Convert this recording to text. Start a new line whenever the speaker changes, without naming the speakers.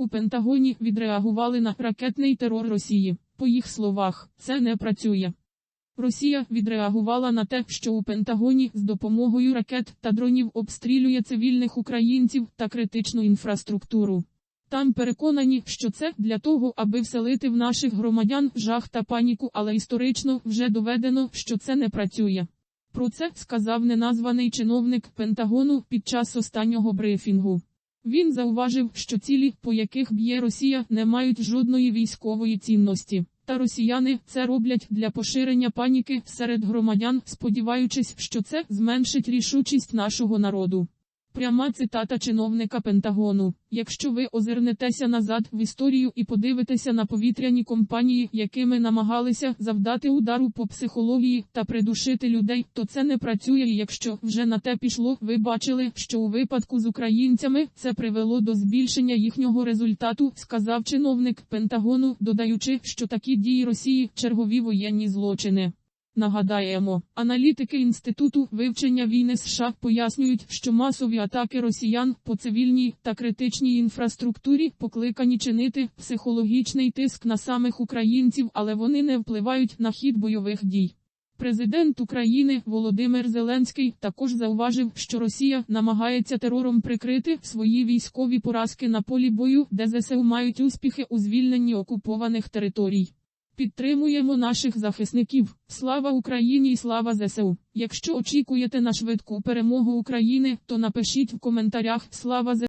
У Пентагоні відреагували на ракетний терор Росії. По їх словах, це не працює. Росія відреагувала на те, що у Пентагоні з допомогою ракет та дронів обстрілює цивільних українців та критичну інфраструктуру. Там переконані, що це для того, аби вселити в наших громадян жах та паніку, але історично вже доведено, що це не працює. Про це сказав неназваний чиновник Пентагону під час останнього брифінгу. Він зауважив, що цілі, по яких б'є Росія, не мають жодної військової цінності. Та росіяни це роблять для поширення паніки серед громадян, сподіваючись, що це зменшить рішучість нашого народу. Пряма цитата чиновника Пентагону. Якщо ви озирнетеся назад в історію і подивитеся на повітряні компанії, якими намагалися завдати удару по психології та придушити людей, то це не працює. І якщо вже на те пішло, ви бачили, що у випадку з українцями це привело до збільшення їхнього результату, сказав чиновник Пентагону, додаючи, що такі дії Росії чергові воєнні злочини. Нагадаємо, аналітики Інституту вивчення війни США пояснюють, що масові атаки росіян по цивільній та критичній інфраструктурі покликані чинити психологічний тиск на самих українців, але вони не впливають на хід бойових дій. Президент України Володимир Зеленський також зауважив, що Росія намагається терором прикрити свої військові поразки на полі бою, де ЗСУ мають успіхи у звільненні окупованих територій. Підтримуємо наших захисників. Слава Україні і слава ЗСУ. Якщо очікуєте на швидку перемогу України, то напишіть в коментарях Слава ЗСУ.